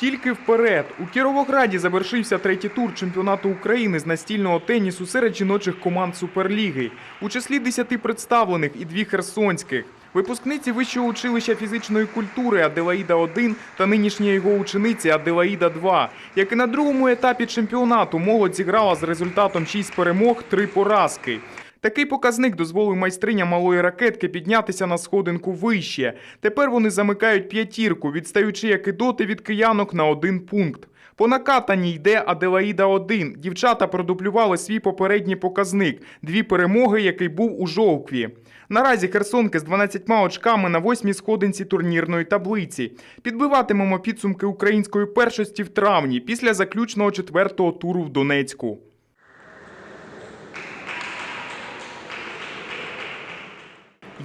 Тільки вперед. У Кіровограді завершився третій тур чемпіонату України з настільного тенісу серед жіночих команд Суперліги. У числі 10 представлених і дві херсонських. Випускниці вищого училища фізичної культури Аделаїда 1 та нинішня його учениця Аделаїда 2. Як і на другому етапі чемпіонату, молодь зіграла з результатом 6 перемог, 3 поразки. Такий показник дозволив майстриням малої ракетки піднятися на сходинку вище. Тепер вони замикають п'ятірку, відстаючи як і доти від киянок на один пункт. По накатанні йде Аделаїда 1. Дівчата продублювали свій попередній показник дві перемоги, який був у жовкві. Наразі херсонки з 12 очками на восьмій сходинці турнірної таблиці. Підбиватимемо підсумки української першості в травні після заключного четвертого туру в Донецьку.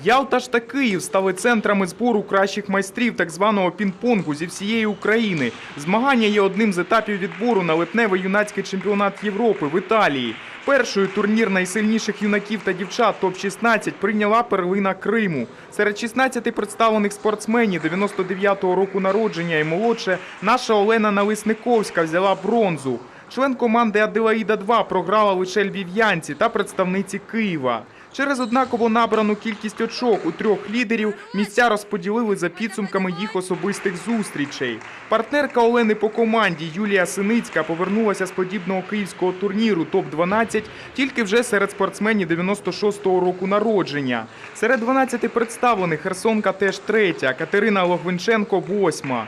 Ялта ж та Київ стали центрами збору кращих майстрів так званого пінг-понгу зі всієї України. Змагання є одним з етапів відбору на липневий юнацький чемпіонат Європи в Італії. Першою турнір найсильніших юнаків та дівчат топ-16 прийняла перлина Криму. Серед 16 представлених спортсменів 99-го року народження і молодше наша Олена Налисниковська взяла бронзу. Член команди Аделаїда 2 програла лише львів'янці та представниці Києва. Через однаково набрану кількість очок у трьох лідерів місця розподілили за підсумками їх особистих зустрічей. Партнерка Олени по команді Юлія Синицька повернулася з подібного київського турніру топ-12 тільки вже серед спортсменів 96-го року народження. Серед 12 представлених Херсонка теж третя, Катерина Логвинченко восьма.